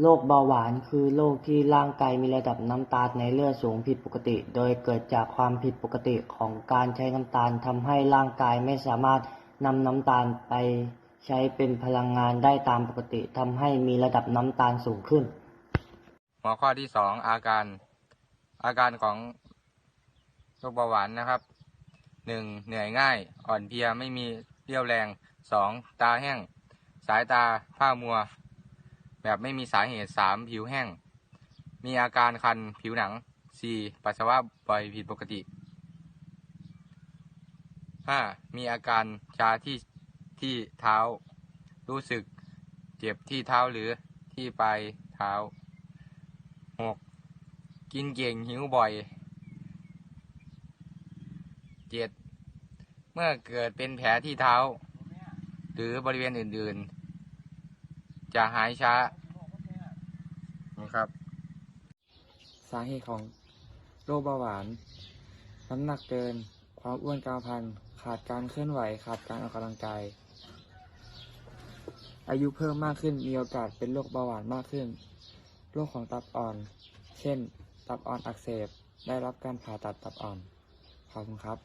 โรคเบาหวานคือโรคที่ร่างกายมีระดับน้ำตาลในเลือดสูงผิดปกติ โดยเกิดจากความผิดปกติของการใช้น้ำตาลทำให้ร่างกายไม่สามารถนำน้ำตาลไปใช้เป็นพลังงานได้ตามปกติทำให้มีระดับน้ำตาลสูงขึ้น หัวข้อที่สองอาการอาการของโรคเบาหวานนะครับหนึ่งเหนื่อยง่าย อ่อนเพลียไม่มีเรี่ยวแรงสองตาแห้ง สายตาผ้ามัว แบบไม่มีสาเหตุสามผิวแห้ง มีอาการคันผิวหนังสี่ปัสสาวะบ่อยผิดปกติห้ามีอาการชาที่ที่เท้า รู้สึกเจ็บที่เท้าหรือที่ปลายเท้าหกกินเก่งหิวบ่อยเจ็ดเมื่อเกิดเป็นแผลที่เท้า หรือบริเวณอื่น ๆ จะหายช้านะครับ สาเหตุของโรคเบาหวาน น้ำหนักเกิน ความอ้วนกลางพันธุ์ขาดการเคลื่อนไหว ขาดการออกกำลังกาย อายุเพิ่มมากขึ้น มีโอกาสเป็นโรคเบาหวานมากขึ้น โรคของตับอ่อน เช่น ตับอ่อนอักเสบ ได้รับการผ่าตัดตับอ่อน ขอบคุณครับ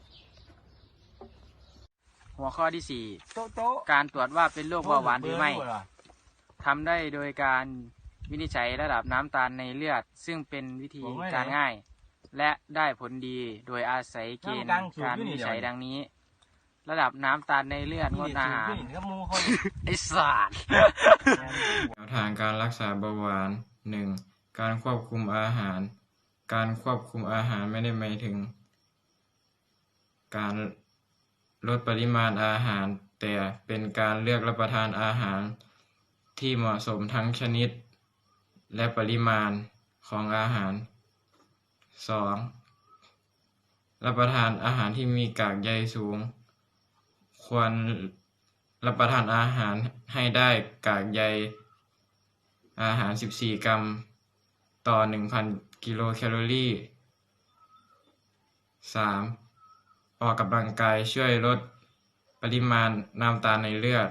หัวข้อที่4การตรวจว่าเป็นโรคเบาหวานหรือไม่ ทำได้โดยการวินิจฉัยระดับน้ำตาลในเลือด ซึ่งเป็นวิธีการง่าย และได้ผลดีโดยอาศัยเกณฑ์การวินิจฉัยดังนี้ ระดับน้ำตาลในเลือดงดอาหารไอ้สารแนวทางการรักษาเบาหวาน 1. การควบคุมอาหาร การควบคุมอาหารไม่ได้หมายถึง การลดปริมาณอาหาร แต่เป็นการเลือกรับประทานอาหาร ที่เหมาะสมทั้งชนิด และปริมาณของอาหาร 2. รับประทานอาหารที่มีกากใยสูง ควรรับประทานอาหารให้ได้กากใยอาหาร 14 กรัม ต่อ 1,000 กิโลแคลอรี่ 3. ออกกำลังกายช่วยลดปริมาณน้ำตาลในเลือด